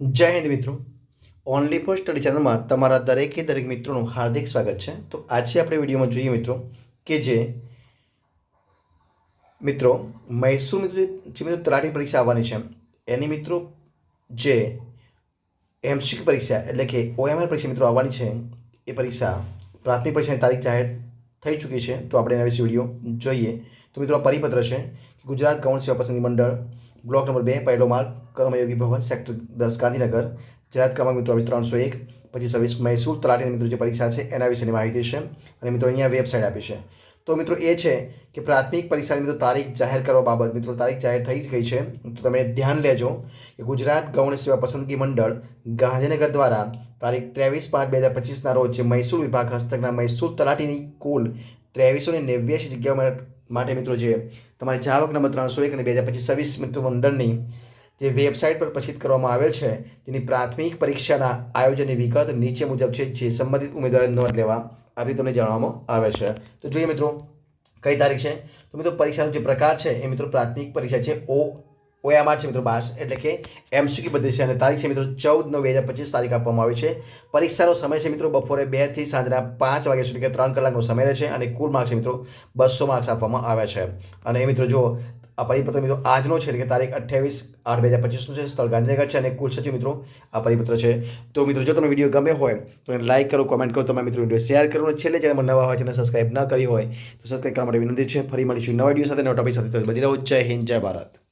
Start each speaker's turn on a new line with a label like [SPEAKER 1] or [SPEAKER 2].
[SPEAKER 1] જય હિન્દ મિત્રો. Only for study ચેનલમાં તમારા દરેકે દરેક મિત્રોનું હાર્દિક સ્વાગત છે. તો આજે આપણે વિડીયોમાં જોઈએ મિત્રો કે જે મિત્રો મૈસૂર મિત્રો જે મિત્રો તલાટી પરીક્ષા આવવાની છે, એની મિત્રો જે એમસીક્યુ પરીક્ષા એટલે કે ઓએમઆર પરીક્ષા મિત્રો આવવાની છે, એ પરીક્ષા પ્રાથમિક પરીક્ષાની તારીખ જાહેર થઈ ચૂકી છે. તો આપણે એના વિશે વીડિયો જોઈએ. તો મિત્રો આ પરિપત્ર છે ગુજરાત ગૌણ સેવા પસંદગી મંડળ બ્લોક નંબર બે, પહેલો માર્ગ, કર્મયોગી ભવન સેક્ટર દસ, ગાંધીનગર. જાહેરાત ક્રમાંક મિત્રો ત્રણસો એક, પછી છવ્વીસ મૈસૂર તલાટીની મિત્રો જે પરીક્ષા છે એના વિશેની માહિતી છે અને મિત્રો અહીંયા વેબસાઇટ આપી છે. તો મિત્રો એ છે કે પ્રાથમિક પરીક્ષાની મિત્રો તારીખ જાહેર કરવા બાબત મિત્રો તારીખ જાહેર થઈ ગઈ છે. તો તમે ધ્યાન લેજો કે ગુજરાત ગૌણ સેવા પસંદગી મંડળ ગાંધીનગર દ્વારા તારીખ ત્રેવીસ પાંચ બે હજાર પચીસના રોજ મૈસૂર વિભાગ હસ્તકના મૈસૂર તલાટીની કુલ ત્રેવીસો ને નેવ્યાસી જગ્યાઓ માટે- મિત્રો જે તમારી જાવક નંબર ત્રણસો એક અને બે હજાર પચીસ છવ્વીસ મિત્રો મંડળની જે વેબસાઇટ પર પ્રસિદ્ધ કરવામાં આવેલ છે, તેની પ્રાથમિક પરીક્ષાના આયોજનની વિગત નીચે મુજબ છે, જે સંબંધિત ઉમેદવારે નોંધ લેવા આવી તમને જણાવવામાં આવે છે. તો જોઈએ મિત્રો, કઈ તારીખ છે? તો મિત્રો પરીક્ષાનો જે પ્રકાર છે, એ મિત્રો પ્રાથમિક પરીક્ષા છે, ઓ ઓએમઆર છે મિત્રો બાસ, એટલે કે એમસીક્યુ બધી છે અને તારીખ છે મિત્રો ચૌદ નવ બે હજાર પચીસ તારીખ આપવામાં આવી છે. પરીક્ષાનો સમય છે મિત્રો બપોરે બેથી સાંજના પાંચ વાગ્યા સુધી કે ત્રણ કલાકનો સમય રહે છે અને કુલ માર્ક્સ મિત્રો બસો માર્ક્સ આપવામાં આવે છે. અને એ મિત્રો જો આ પરિપત્ર મિત્રો આજનો છે, એટલે કે તારીખ અઠ્યાવીસ આઠ બે હજાર પચીસનું છે, સ્થળ ગાંધીનગર છે અને કુલ સચિવ મિત્રો આ પરિપત્ર છે. તો મિત્રો જો તમને વીડિયો ગમે હોય, તો એને લાઇક કરો, કોમેન્ટ કરો, તમારા મિત્રો વીડિયો શેર કરો, અને છેલ્લે ચેનલમાં નવા હોય ચેનલ સબસ્ક્રાઇબ ન કરી હોય, તો સબસ્ક્રાઇબ કરવા માટે વિનંતી છે. ફરી મળીશું નવા વીડિયો સાથે, નવા ટોપિક સાથે. બધી રહો, જય હિન્દ, જય ભારત.